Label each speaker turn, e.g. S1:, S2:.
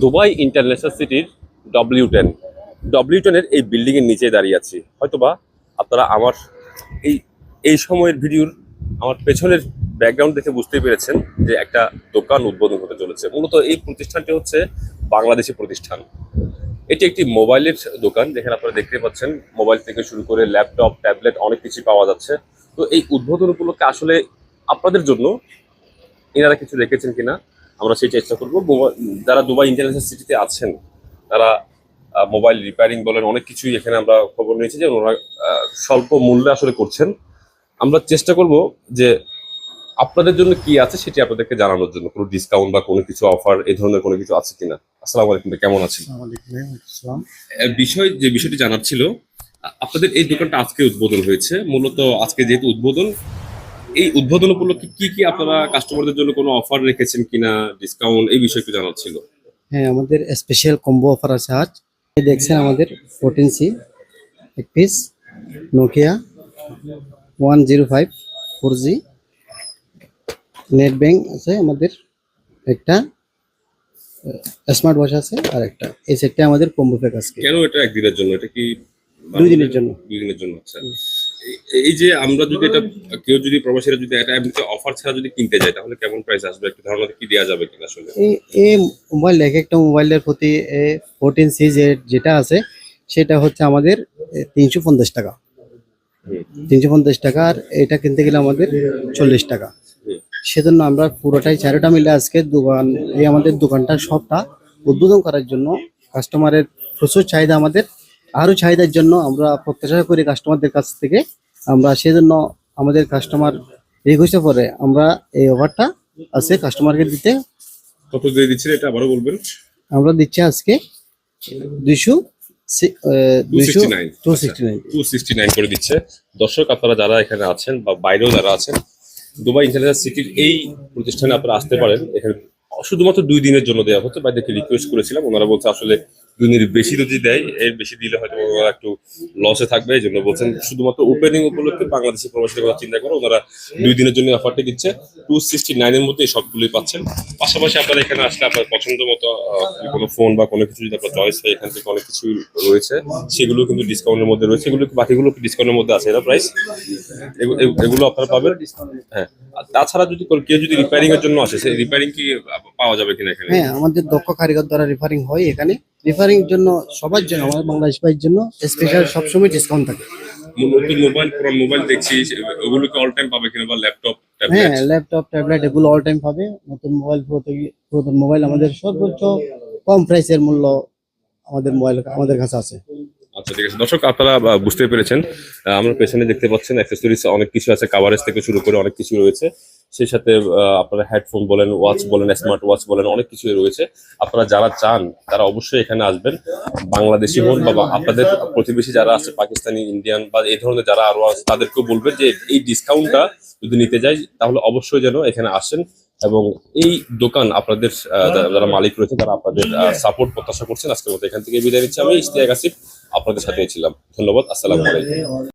S1: Dubai international সিটির W ten W টেনের এই বিল্ডিংয়ের নিচে দাঁড়িয়ে আছি। হয়তোবা আপনারা আমার এই এই সময়ের ভিডিওর আমার পেছনের ব্যাকগ্রাউন্ড দেখে বুঝতেই পেরেছেন যে একটা দোকান উদ্বোধন হতে চলেছে। মূলত এই প্রতিষ্ঠানটি হচ্ছে বাংলাদেশি প্রতিষ্ঠান। এটি একটি মোবাইলের দোকান, যেখানে আপনারা দেখতে পাচ্ছেন মোবাইল থেকে শুরু করে ল্যাপটপ, ট্যাবলেট অনেক কিছু পাওয়া যাচ্ছে। তো এই উদ্বোধন উপলক্ষে আসলে আপনাদের জন্য এনারা কিছু রেখেছেন কিনা আমরা সেই চেষ্টা করব। যারা দুবাই ইন্টারন্যাশনাল সিটিতে আছেন তারা মোবাইল রিপেয়ারিং বলেন অনেক কিছুই এখানে আমরা খবর নিয়েছি যে ওনারা স্বল্প মূল্যে আসলে করছেন। আমরা চেষ্টা করব যে আপনাদের জন্য কি আছে সেটি আপনাদেরকে জানানোর জন্য। কোনো ডিসকাউন্ট বা কোনো কিছু অফার এই ধরনের কোনো কিছু আছে কিনা? আসসালামু আলাইকুম কেমন আছেন? বিষয় যে বিষয়টি জানার ছিল আপনাদের এই দোকানটা আজকে উদ্বোধন হয়েছে। মূলত আজকে যেহেতু উদ্বোধন এই উদ্বোধন উপলক্ষে কি কি আপনারা কাস্টমারদের জন্য কোনো অফার রেখেছেন কিনা ডিসকাউন্ট এই বিষয়ে একটু জানার ছিল।
S2: হ্যাঁ আমাদের স্পেশাল কম্বো অফার আছে আজ। এই দেখছেন আমাদের ফোরটিন সি এক piece Nokia one zero five four G net bank আছে আমাদের একটা স্মার্ট ওয়াচ আছে আর একটা। এই সেটটা আমাদের কম্বো প্যাক আছে
S1: কেন এটা একদিনের জন্য? এটা কি
S2: দুই দিনের জন্য।
S1: দুই দিনের জন্য আচ্ছা। এই- যে আমরা যদি এটা কেউ যদি প্রবাসীরা যদি এটা এমনিতে অফার ছাড়া যদি কিনতে যায় তাহলে কেমন প্রাইস আসবে? একটু ধারণা কি দেওয়া যাবে কিনা আসলে?
S2: এই এই মোবাইল এক একটা মোবাইলের প্রতি ফোরটিন সি যেটা আছে সেটা হচ্ছে আমাদের তিনশো পঞ্চাশ টাকা। তিনশো পঞ্চাশ টাকা আর এটা কিনতে গেলে আমাদের চল্লিশ টাকা। সেজন্য আমরা পুরোটাই চারোটা মিলে আজকে দোকান এই আমাদের দোকানটা সবটা উদ্বোধন করার জন্য কাস্টমারের প্রচুর চাহিদা আমাদের আরও চাহিদার জন্য আমরা প্রত্যাশা করি কাস্টমারদের কাছ থেকে। আমরা সেজন্য আমাদের কাস্টমার রিকোয়েস্টে পরে আমরা এই অফারটা আছে কাস্টমারকে দিতে
S1: কত দিয়ে দিচ্ছেন এটা আবারও বলবেন?
S2: আমরা দিচ্ছি আজকে দুইশো দুইশো
S1: 269
S2: two sixty nine
S1: two sixty nine করে দিচ্ছে। দর্শক আপনারা যারা এখানে আছেন বা বাইরেও যারা আছেন দুবাই ইন্টারন্যাশনাল সিটির এই প্রতিষ্ঠানে আপনারা আসতে পারেন। এখানে শুধুমাত্র দুই দিনের জন্য দেওয়া হচ্ছে। বাইদেরকে রিকোয়েস্ট করেছিলাম। ওনারা বলছে আসলে দুই বেশি যদি দেয়, এর বেশি দিলে হয়তো ওনারা একটু লসে থাকবে, এই জন্য বলছেন শুধুমাত্র ওপেনিং উপলক্ষে বাংলাদেশি প্রবাসীদের কথা চিন্তা করে ওনারা দুই দিনের জন্য অফারটি দিচ্ছে। টু সিক্সটি নাইনের মধ্যে সবগুলোই পাচ্ছেন। পাশাপাশি আপনারা এখানে আসলে আপনার পছন্দ মতো কোনো ফোন বা কোনো কিছু যদি আপনার চয়েস হয়, এখান থেকে অনেক কিছু রয়েছে। সেগুলো কিন্তু ডিসকাউন্টের মধ্যে রয়েছে। এগুলো বাকিগুলো ডিসকাউন্টের মধ্যে আছে? এটা প্রাইস এগুলো আপনারা পাবেন? হ্যাঁ। তাছাড়া যদি কেউ যদি রিপেয়ারিং এর জন্য আসে, সেই রিপেয়ারিং কি পাওয়া যাবে কিনা এখানে?
S2: হ্যাঁ আমাদের দক্ষ কারিগর দ্বারা রেফারিং হয় এখানে। রেফারিং জন্য সবার জন্য আমাদের বাংলাদেশ ভাইয়ের জন্য স্পেশাল সবসময় ডিসকাউন্ট থাকে।
S1: নতুন মোবাইল পুরান মোবাইল দেখছি ওগুলো কি অল টাইম পাবে কিনা বা ল্যাপটপ
S2: হ্যাঁ ল্যাপটপ ট্যাবলেট এগুলো অল টাইম পাবে। নতুন মোবাইল পুরাতন মোবাইল আমাদের সর্বোচ্চ কম প্রাইসের মূল্য আমাদের মোবাইল আমাদের কাছে আছে।
S1: আচ্ছা ঠিক আছে। দর্শক আপনারা বুঝতে পেরেছেন। আমরা পেছনে দেখতে পাচ্ছেন অ্যাক্সেসরিজ অনেক কিছু আছে। কাভারেজ থেকে শুরু করে অনেক কিছু রয়েছে। সেই সাথে আপনারা হেডফোন বলেন ওয়াচ বলেন স্মার্ট ওয়াচ বলেন, অনেক কিছুই রয়েছে। আপনারা যারা চান, তারা অবশ্যই এখানে আসবেন। বাংলাদেশি হন বা আপনাদের প্রতিবেশী যারা আছে, পাকিস্তানি ইন্ডিয়ান বা এই ধরনের যারা আরও আছে, তাদেরকেও বলবেন যে এই ডিসকাউন্টটা যদি নিতে যাই, তাহলে অবশ্যই যেন এখানে আসেন এবং এই দোকান আপনাদের যারা- মালিক রয়েছে তারা আপনাদের সাপোর্ট প্রত্যাশা করছেন। আজকের মতো এখান থেকে বিদায় নিচ্ছি। আমি ইশতিয়াক আসিফ, আপনাদের সাথে ছিলাম। ধন্যবাদ। আসসালামু আলাইকুম।